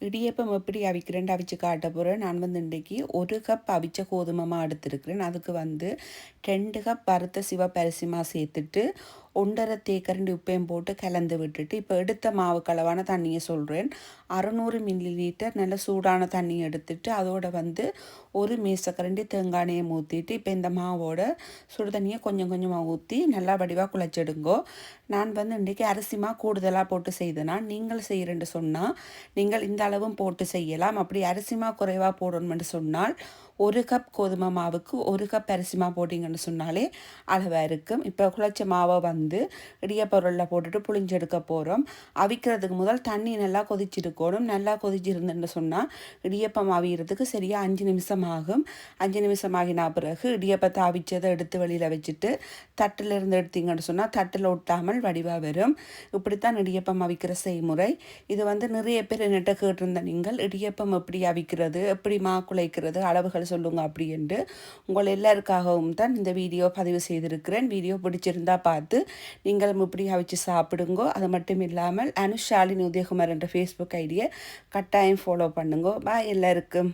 இடியப்பம் எப்படி அவிக்கிறேன்ட்டு அவிச்சு காட்ட போகிறேன் நான் வந்து இன்றைக்கி ஒரு கப் அவிச்ச கோதுமமாக எடுத்துருக்கிறேன். அதுக்கு வந்து ரெண்டு கப் வறுத்த சிவப்பரிசிமா சேர்த்துட்டு ஒன்றரை தேக்கரண்டி உப்பையும் போட்டு கலந்து விட்டுட்டு இப்போ எடுத்த மாவு கலவான தண்ணியை சொல்கிறேன் அறநூறு மில்லி லிட்டர் நல்ல சூடான தண்ணி எடுத்துட்டு அதோட வந்து ஒரு மேசக்கரண்டி தேங்காயை ஊற்றிட்டு இப்போ இந்த மாவோட சுடு தண்ணியை கொஞ்சம் கொஞ்சமாக ஊற்றி நல்லா வடிவாக குழச்செடுங்கோ. நான் வந்து இன்றைக்கி அரிசிமா கூடுதலாக போட்டு செய்தேனா நீங்கள் செய்கிறேன்னு சொன்னால் நீங்கள் இந்த அளவும் போட்டு செய்யலாம். அப்படி அரிசிமா குறைவாக போடணும்னு சொன்னால் ஒரு கப் கோதுமை மாவுக்கு ஒரு கப் அரிசிமா போட்டிங்கன்னு சொன்னாலே அளவாக இருக்கும். இப்போ குழைச்ச மாவை வந்து இடியப்பொருளில் போட்டுட்டு புளிஞ்செடுக்க போகிறோம் அவிக்கிறதுக்கு முதல் தண்ணி நல்லா கொதிச்சிருக்கணும். நல்லா கொதிச்சிருந்துன்னு சொன்னால் இடியப்பம் அவிகிறதுக்கு சரியாக அஞ்சு நிமிஷம் ஆகும். அஞ்சு நிமிஷம் ஆகினா பிறகு இடியப்பத்தை அவிச்சதை எடுத்து வெளியில் வச்சுட்டு தட்டில் இருந்து எடுத்தீங்கன்னு சொன்னால் தட்டில் ஒட்டாமல் வடிவாக வரும். இப்படித்தான் இடியப்பம் அவிக்கிற செய்முறை. இது வந்து நிறைய பேர் என்னட்ட கேட்டிருந்த நீங்கள் இடியப்பம் எப்படி அவிக்கிறது எப்படி மா குலைக்கிறது அளவுகள் சொல்லுங்க என்று உங்கள் எல்லாருக்காகவும் தான் இந்த வீடியோ பதிவு செய்திருக்கிறேன். வீடியோ பிடிச்சிருந்தா பார்த்து நீங்களும் இப்படி அவிச்சு சாப்பிடுங்கோ. அது மட்டும் இல்லாமல் அனுஷாலின் உதயகுமார் என்ற ஃபேஸ்புக் ஐடியை கட்டாயம் ஃபாலோ பண்ணுங்கோ. பாய் எல்லாருக்கும்.